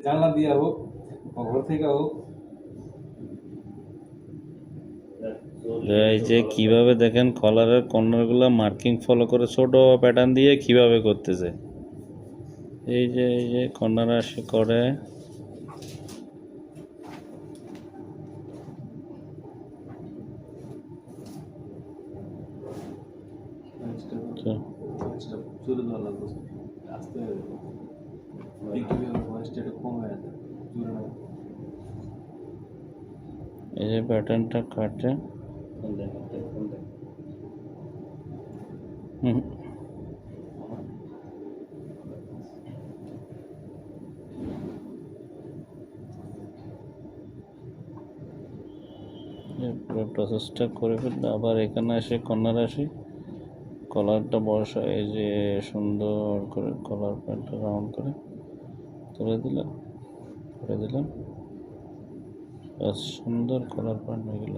জানলা দিয়া হোক ঘর থেকে হোক এই যে কীভাবে দেখেন কলারের কর্নারগুলো মার্কিং ফলো করে ছোট প্যাটার্ন দিয়ে কীভাবে করতেছে এই যে এই যে কর্নার আসে করে আস্তে এই যে প্যাটার্নটা কাটে। প্রসেসটা করে ফেললে আবার এখানে আসে কর্নার আসি। কলারটা বসা এই যে সুন্দর করে কলার প্যান্টটা রাউন্ড করে। তুলে দিলাম করে দিলাম। সুন্দর কালার প্যান্ট হয়ে গেল।